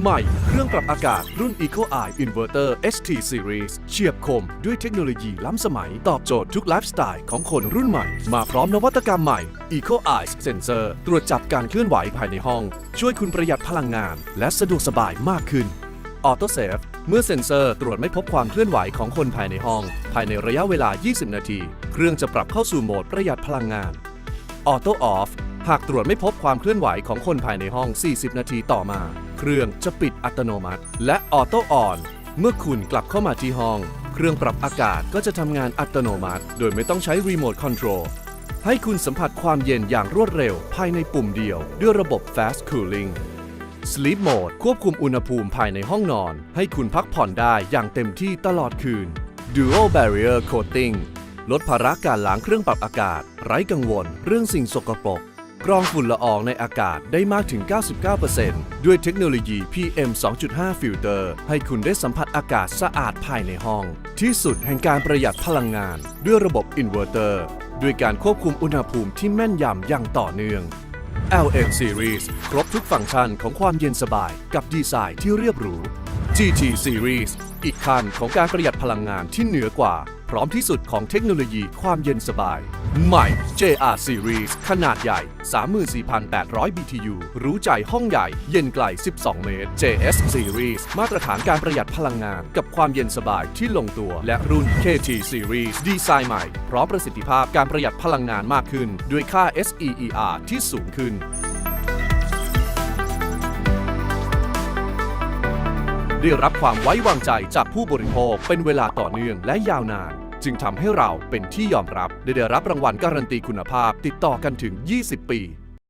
ใหม่เครื่องปรับอากาศรุ่น Eco Eye Inverter ST Series เฉียบคมด้วยเทคโนโลยีล้ำสมัย ตอบโจทย์ทุกไลฟ์สไตล์ของคนรุ่นใหม่ มาพร้อมนวัตกรรมใหม่ Eco Eye Sensor ตรวจจับการเคลื่อนไหวภายในห้อง ช่วยคุณประหยัดพลังงาน และสะดวกสบายมากขึ้นออโตเซฟเมื่อเซ็นเซอร์ตรวจไม่พบความเคลื่อนไหวของคนภายในห้อง ภายในระยะเวลา 20 นาที เครื่องจะปรับเข้าสู่โหมดประหยัดพลังงานออโต้ออฟ หากตรวจไม่พบความเคลื่อนไหวของคนภายในห้อง 40 นาทีต่อมา เครื่องจะปิดอัตโนมัติ และออโต้ออน เมื่อคุณกลับเข้ามาที่ห้อง เครื่องปรับอากาศก็จะทำงานอัตโนมัติ โดยไม่ต้องใช้รีโมทคอนโทรลให้คุณสัมผัสความเย็นอย่างรวดเร็ว ภายในปุ่มเดียว ด้วยระบบ Fast Cooling Sleep Mode ควบคุมอุณหภูมิภายในห้องนอน ให้คุณพักผ่อนได้อย่างเต็มที่ตลอดคืน Dual Barrier Coating ลดภาระการล้างเครื่องปรับอากาศ ไร้กังวล เรื่องสิ่งสกปรก กรองฝุ่นละอองในอากาศได้มากถึง 99%ด้วยเทคโนโลยี PM 2.5ฟิลเตอร์ให้คุณได้สัมผัสอากาศสะอาดภายในห้อง ที่สุดแห่งการประหยัดพลังงาน ด้วยระบบอินเวอร์เตอร์ด้วยการควบคุมอุณหภูมิที่แม่นยำอย่างต่อเนื่อง LM Series ครบทุกฟังก์ชันของความเย็นสบายกับดีไซน์ที่เรียบหรู GT Series อีกขั้นของการประหยัดพลังงานที่เหนือกว่า พร้อมที่สุดของเทคโนโลยีความเย็นสบาย ใหม่ JR Series ขนาดใหญ่ 34,800 BTU รู้ใจห้องใหญ่ เย็นไกล 12 เมตร JS Series มาตรฐานการประหยัดพลังงาน กับความเย็นสบายที่ลงตัว และรุ่น KT Series ดีไซน์ใหม่ พร้อมประสิทธิภาพการประหยัดพลังงานมากขึ้น ด้วยค่า SEER ที่สูงขึ้น ได้รับความไว้วางใจจากผู้บริโภคเป็นเวลาต่อเนื่องและยาวนาน จึงทำให้เราเป็นที่ยอมรับ ได้ได้รับรางวัลการันตีคุณภาพติดต่อกันถึง 20 ปี